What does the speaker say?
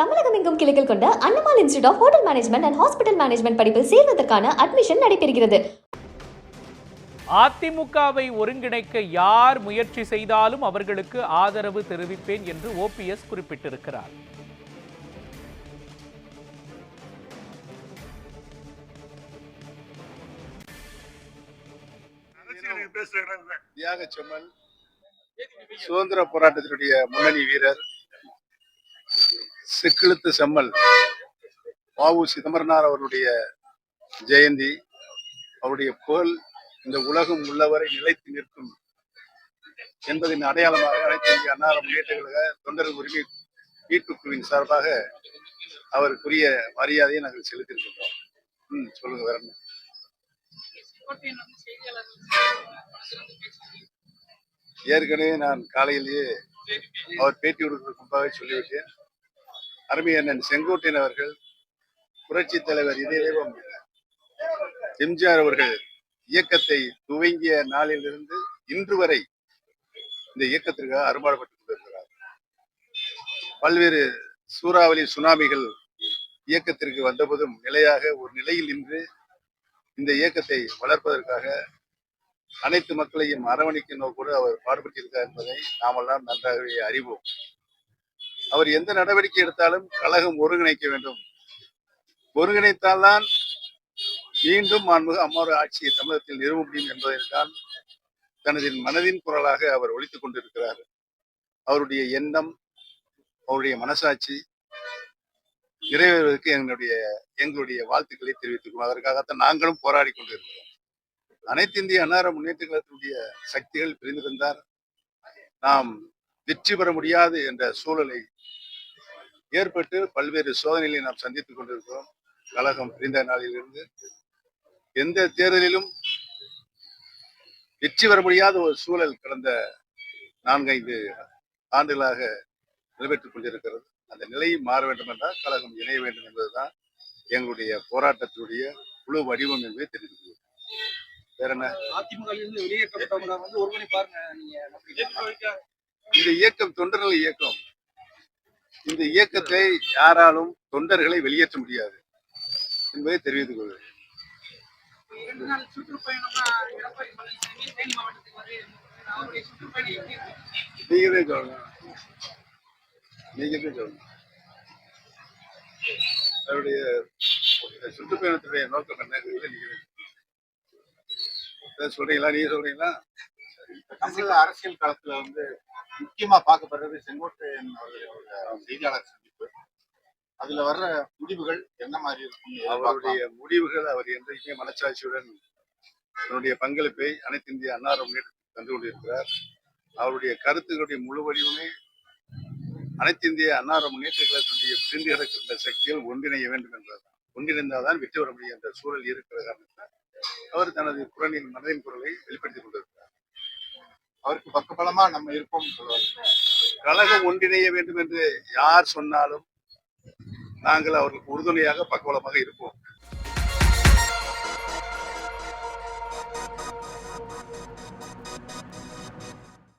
தமிழகம் எங்கும் கிளைகள் கொண்ட அன்னமால் institute of hotel management and hospital management படிப்பில் சேர்வதற்கான அட்மிஷன் நடைபெறுகிறது. அதிமுகவை ஒருங்கிணைக்க யார் முயற்சி செய்தாலும் அவர்களுக்கு ஆதரவு தெரிவிப்பேன் என்று ஓபிஎஸ் குறிப்பிட்டிருக்கிறார். தியாக செம்மல் சுதந்திர போராட்டத்தினுடைய முன்னணி வீரர் சிக்கிழுத்து செம்மல். வாவு சிதம்பரனார் அவருடைய ஜெயந்தி அவருடைய புகழ் இந்த உலகம் உள்ளவரை நிலைத்து நிற்கும் என்பதின் அடையாளமாக அனைத்து இந்திய அன்னார முன்னேற்ற கழக தொண்டர்கள் உரிமை மீட்பு சார்பாக அவருக்குரிய மரியாதையை நாங்கள் செலுத்தியிருக்கின்றோம். ம் சொல்லுங்க வேற ஏற்கனவே நான் காலையிலேயே அவர் பேட்டி கொடுக்கிறதுக்கு முன்பாக சொல்லிவிட்டேன். அருமை அண்ணன் செங்கோட்டையன் அவர்கள் புரட்சி தலைவர் இதய எம்ஜிஆர் அவர்கள் இயக்கத்தை துவங்கிய நாளிலிருந்து இன்று வரை இந்த இயக்கத்திற்காக அரும்பாடுபட்டு கொண்டிருக்கிறார். பல்வேறு சூறாவளி சுனாமிகள் இயக்கத்திற்கு வந்தபோதும் நிலையாக ஒரு நிலையில் நின்று இந்த இயக்கத்தை வளர்ப்பதற்காக அனைத்து மக்களையும் அரவணைக்கும் நோக்கோடு அவர் பாடுபட்டிருக்கார் என்பதை நாமெல்லாம் நன்றாகவே அறிவோம். அவர் எந்த நடவடிக்கை எடுத்தாலும் கழகம் ஒருங்கிணைக்க வேண்டும். ஒருங்கிணைத்தால்தான் மீண்டும் மாண்புக அம்மாவோட ஆட்சியை தமிழகத்தில் நிறுவ முடியும் என்பதற்கான் தனது மனதின் குரலாக அவர் ஒழித்துக் கொண்டிருக்கிறார். அவருடைய எண்ணம் அவருடைய மனசாட்சி நிறைவேறுவதற்கு எங்களுடைய எங்களுடைய வாழ்த்துக்களை தெரிவித்துக்கொள்வோம். அதற்காகத்தான் நாங்களும் போராடி கொண்டிருக்கிறோம். அனைத்து இந்திய அன்னார முன்னேற்ற கழகத்தினுடைய சக்திகள் பிரிந்திருந்தார் நாம் வெற்றி பெற முடியாது என்ற சூழலை ஏற்பட்டு பல்வேறு சோதனைகளை நாம் சந்தித்துக் கொண்டிருக்கிறோம். கழகம் பிரிந்த நாளிலிருந்து எந்த தேர்தலிலும் வெற்றி பெற முடியாத ஒரு சூழல் கடந்த நான்கைந்து ஆண்டுகளாக நடைபெற்றுக் கொண்டிருக்கிறது. அந்த நிலையை மாற வேண்டும் என்றால் கழகம் இணைய வேண்டும் என்பதுதான் எங்களுடைய போராட்டத்தினுடைய குழு வடிவம் என்பதை தெரிந்து வேற என்ன? அதிமுக இருந்து வெளியேற்றப்பட்டவங்க வந்து ஒருமணி பாருங்க நீங்க இந்த இயக்கம் தொண்டர்கள் இயக்கம். இந்த இயக்கத்தை யாராலும் தொண்டர்களை வெளியேற்ற முடியாது என்பதை தெரிவித்துக் கொள்கிறேன். ரெண்டு நாள் சுற்றுப்பயணமா எடப்பாடி பழனிசாமி தேனி மாவட்டத்துக்கு வந்து அவருடைய சொல்லணும் சொல்லணும் சுற்றுப்பயணத்துடைய நோக்கம் என்ன சொல்றீங்களா? நீங்க சொல்றீங்களா? தமிழக அரசியல் களத்துல வந்து முக்கியமா பார்க்கப்படுறது செங்கோட்டையன் அவர்களுடைய செய்தியாளர் சந்திப்பு. அதுல வர்ற முடிவுகள் என்ன மாதிரி இருக்கும் அவருடைய முடிவுகள் அவர் என்றைக்குமே மனச்சாட்சியுடன் தன்னுடைய பங்களிப்பை அனைத்து இந்திய அன்னார முன்னேற்றத்தில் தந்து கொண்டிருக்கிறார். அவருடைய கருத்துக்களுடைய முழு வடிவமே அனைத்து இந்திய அன்னார முன்னேற்ற கழகத்தினுடைய பிரிந்து கிடக்கின்ற சக்திகள் ஒன்றிணைய வேண்டும் என்பதுதான் ஒன்றிணைந்தால்தான் வெற்றி பெற முடியும் என்ற சூழல் இருக்கிற காரணத்தில் அவர் தனது குரலின் மனதின் குரலை வெளிப்படுத்திக் கொண்டிருக்கிறார். அவருக்கு பக்கபலமா நம்ம இருப்போம் சொல்லுவாங்க கழகம் ஒன்றிணைய வேண்டும் என்று யார் சொன்னாலும் நாங்கள் அவர்களுக்கு உறுதுணையாக பக்கபலமாக இருப்போம்.